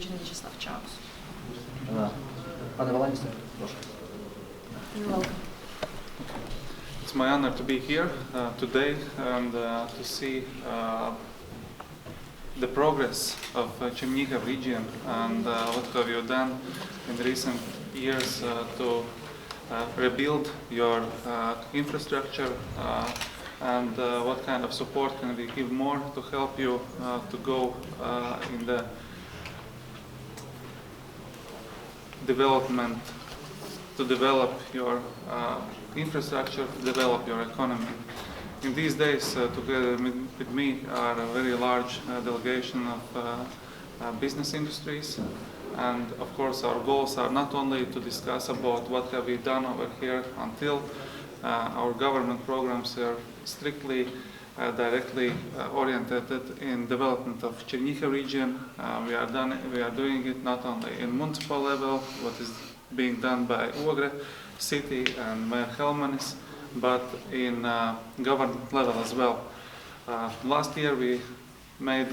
region Vyacheslav Chaus. Е, Пане Валаністе, прошу. You're welcome. It's my honor to be here uh, today and uh, to see uh, the progress of uh, Chernihiv region and uh, what have you done in recent years uh, to uh, rebuild your uh, infrastructure uh, and uh, what kind of support can we give more to help you uh, to go uh, in the development to develop your uh, infrastructure, to develop your economy. In these days, uh, together with me are a very large uh, delegation of uh, uh, business industries. And of course, our goals are not only to discuss about what have we done over here until uh, our government programs are strictly directly uh, oriented in development of Chernihiv region. Uh, we are done. We are doing it not only in municipal level, what is being done by Ogre city and Mayor Helmanis, but in uh, government level as well. Uh, last year we made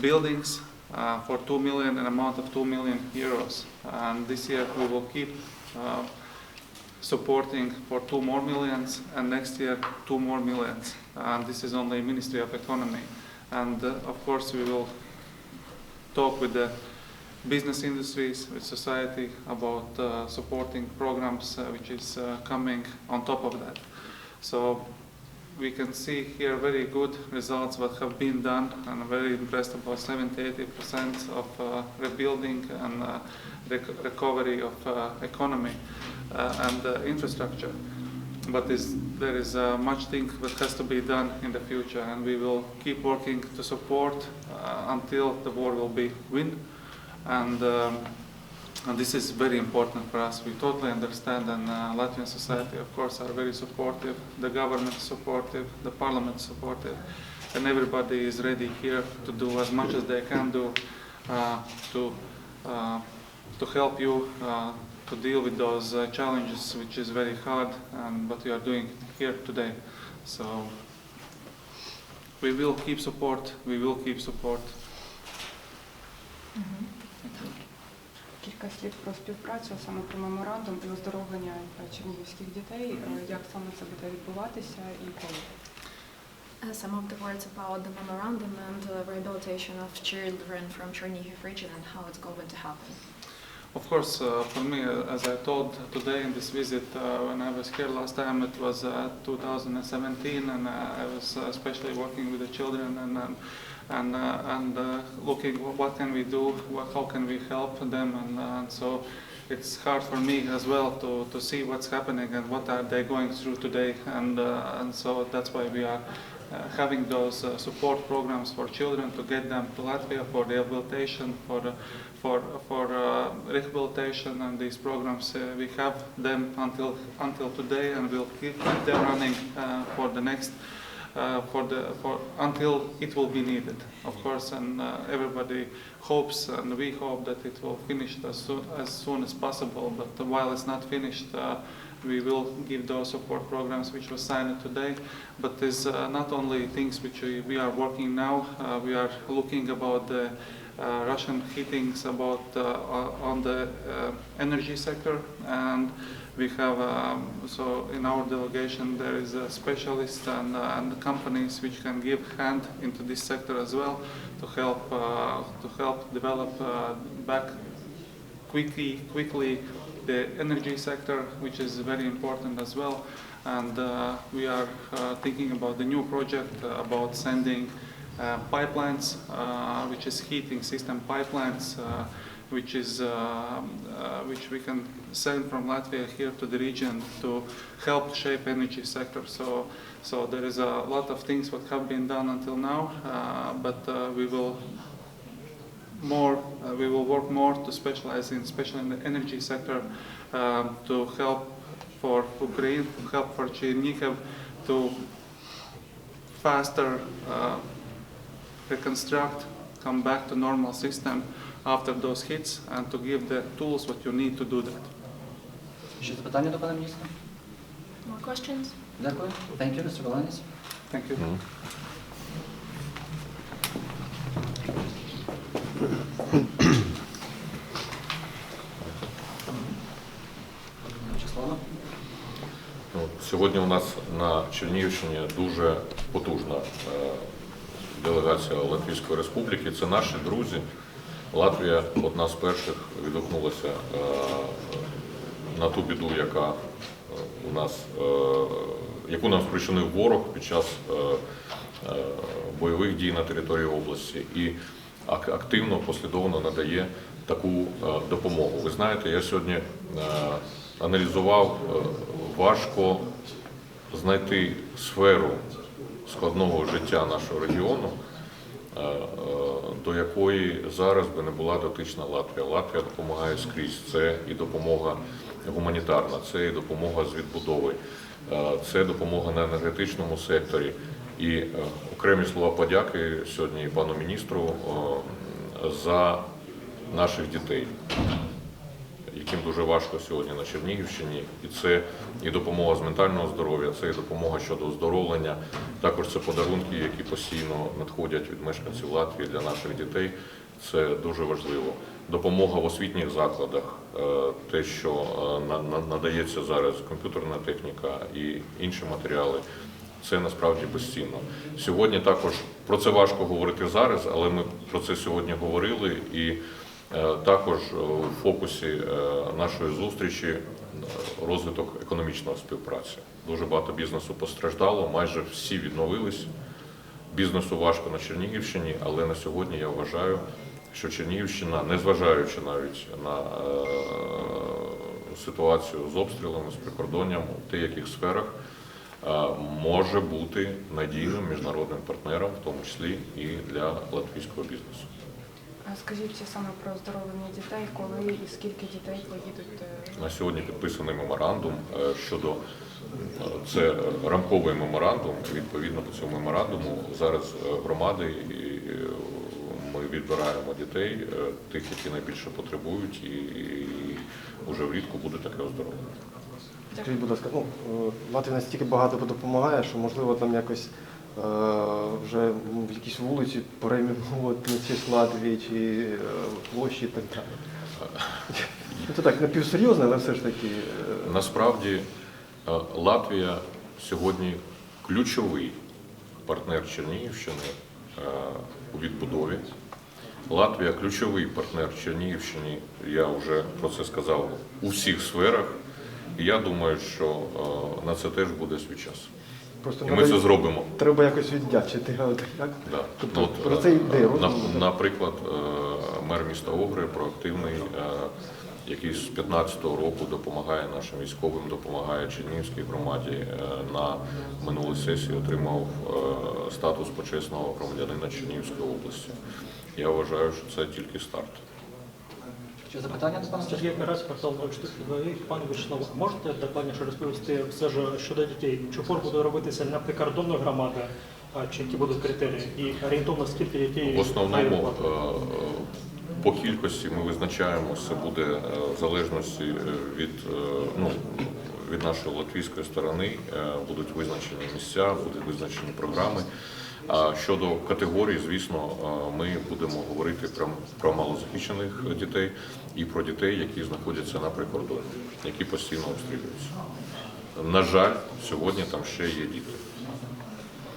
buildings uh, for 2 million, an amount of 2 million euros. And this year we will keep uh, supporting for 2 more millions, and next year 2 more millions. And this is only Ministry of Economy. And uh, of course we will talk with the business industries, with society about uh, supporting programs uh, which is coming on top of that. So we can see here very good results what have been done and I'm very impressed about 70-80% of uh, rebuilding and uh, rec- recovery of uh, economy and infrastructure. But is, there is uh, much thing that has to be done in the future and we will keep working to support uh, until the war will be win. And, um, and this is very important for us. We totally understand, and uh, Latvian society, of course, are very supportive. The government is supportive, the parliament is supportive, and everybody is ready here to do as much as they can do uh, to uh, to help you uh, to deal with those uh, challenges, which is very hard, and what you are doing here today. So we will keep support. We will keep support. Кілька слів про співпрацю, саме про меморандум і оздоровлення е, чернігівських дітей. Е, Як саме це буде відбуватися і коли? Uh, some of the words about the memorandum and uh, rehabilitation of children from Chernihiv region and how it's going to happen. Of course, uh, for me, uh, as I told today in this visit, uh, when I was here last time, it was uh, 2017, and uh, I was uh, especially working with the children and um, and uh, and uh, looking what can we do, how can we help them, and, uh, and so it's hard for me as well to, to see what's happening and what are they going through today, and uh, and so that's why we are. Uh, having those uh, support programs for children to get them to Latvia for rehabilitation, for uh, for for rehabilitation and these programs we have them until until today and we'll keep them running for the next uh, for the for until it will be needed of course and uh, everybody hopes and we hope that it will finish as soon as soon as possible but while it's not finished uh, we will give those support programs which were signed today but there's uh, not only things which we, are working now uh, we are looking about the uh, Russian hittings about uh, on the uh, energy sector and we have um, so in our delegation there is a specialist and, uh, and companies which can give hand into this sector as well to help to help develop back quickly quickly the energy sector which is very important as well. And uh, we are uh, thinking about the new project uh, about sending pipelines which is heating system pipelines which is uh, uh, which we can send from Latvia here to the region to help shape energy sector. So so there is a lot of things what have been done until now uh, but we will more, we will work more to specialize in, especially in the energy sector, um, to help for Ukraine, to help for Chernihiv to faster uh, reconstruct, come back to normal system after those hits, and to give the tools what you need to do that. Ще запитання до пана міністра? More questions? Дякую. Thank you, Mr. Valenis. Thank you. Mm. Сьогодні у нас на Чернігівщині дуже потужна е, делегація Латвійської Республіки. Це наші друзі. Латвія одна з перших відгукнулася е, на ту біду, яка е, у нас, яку нам спричинив ворог під час бойових дій на території області і ак- активно, послідовно надає таку допомогу. Ви знаєте, я сьогодні аналізував е, важко знайти сферу складного життя нашого регіону, е, е, до якої зараз би не була дотична Латвія. Латвія допомагає скрізь. Це і допомога гуманітарна, це і допомога з відбудови, це допомога на енергетичному секторі. І окремі слова подяки сьогодні пану міністру за наших дітей яким дуже важко сьогодні на Чернігівщині, і це і допомога з ментального здоров'я, це і допомога щодо оздоровлення. Також це подарунки, які постійно надходять від мешканців Латвії для наших дітей. Це дуже важливо. Допомога в освітніх закладах, е, те, що е, на- на- надається зараз комп'ютерна техніка і інші матеріали. Це насправді постійно. Сьогодні також про це важко говорити зараз, але ми про це сьогодні говорили і Також е, у фокусі е, нашої зустрічі е, розвиток економічної співпраці. Дуже багато бізнесу постраждало, майже всі відновились. Бізнесу важко на Чернігівщині, але на сьогодні я вважаю, що Чернігівщина, незважаючи навіть на е, ситуацію з обстрілами, з прикордонням, в деяких сферах, е, може бути надійним міжнародним партнером, в тому числі і для латвійського бізнесу. А Скажіть саме про оздоровлення дітей, коли і скільки дітей поїдуть? е, На сьогодні підписаний меморандум е, щодо е, це рамковий меморандум. Відповідно по цьому меморандуму зараз громади ми відбираємо дітей, тих, які найбільше потребують, і, вже влітку буде таке оздоровлення. Скажіть, будь ласка, ну Латвія настільки багато допомагає, що можливо там якось вже ну, в якісь вулиці перейменувати на честь Латвії чи е, площі і так далі. Ну, Це так напівсерйозно, але все ж таки. е, Насправді е, Латвія сьогодні ключовий партнер Чернігівщини е, у відбудові. Латвія ключовий партнер Чернігівщині, я вже про це сказав, у всіх сферах. І я думаю, що е, на це теж буде свій час. Просто І ми це зробимо. треба якось віддячити. як? Да. Тобто Ну, от, про е, це йде на- Наприклад, е, мер міста Огри проактивний, е, який з 15-го року допомагає нашим військовим, допомагає Чернігівській громаді. е, На минулій сесії отримав статус почесного громадянина Чернігівської області. Я вважаю, що це тільки старт. Чи запитання до пана Сергій Карась, портал 04 Пане Вячеславе, можете докладніше розповісти все ж щодо дітей? Чи фор буде робитися на прикордонну громаду, чи які будуть критерії? І орієнтовно скільки дітей В основному е, по кількості ми визначаємо, це буде е, в залежності від, е, ну, від нашої латвійської сторони, будуть визначені місця, будуть визначені програми. А щодо категорій, звісно, ми будемо говорити про, про малозахищених дітей і про дітей, які знаходяться на прикордоні, які постійно обстрілюються. На жаль, сьогодні там ще є діти.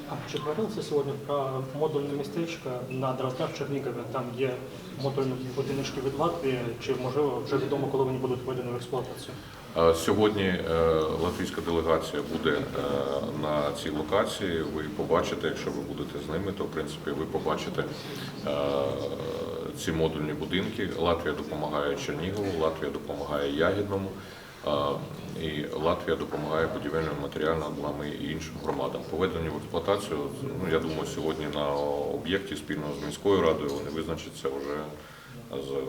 А чи говорилося сьогодні про модульне містечко на Дроздах Чернігові? Там є модульні будиночки від Латвії, чи можливо вже відомо, коли вони будуть введені в експлуатацію? Сьогодні е, латвійська делегація буде е, на цій локації. Ви побачите, якщо ви будете з ними, то в принципі ви побачите е, ці модульні будинки. Латвія допомагає Чернігову, Латвія допомагає Ягідному. І Латвія допомагає будівельним матеріальним і іншим громадам. Поведені в експлуатацію, ну я думаю, сьогодні на об'єкті спільно з міською радою вони визначаться вже з е,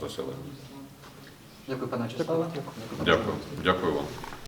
заселенням. Дякую, пане Вячеславе. Дякую, дякую вам.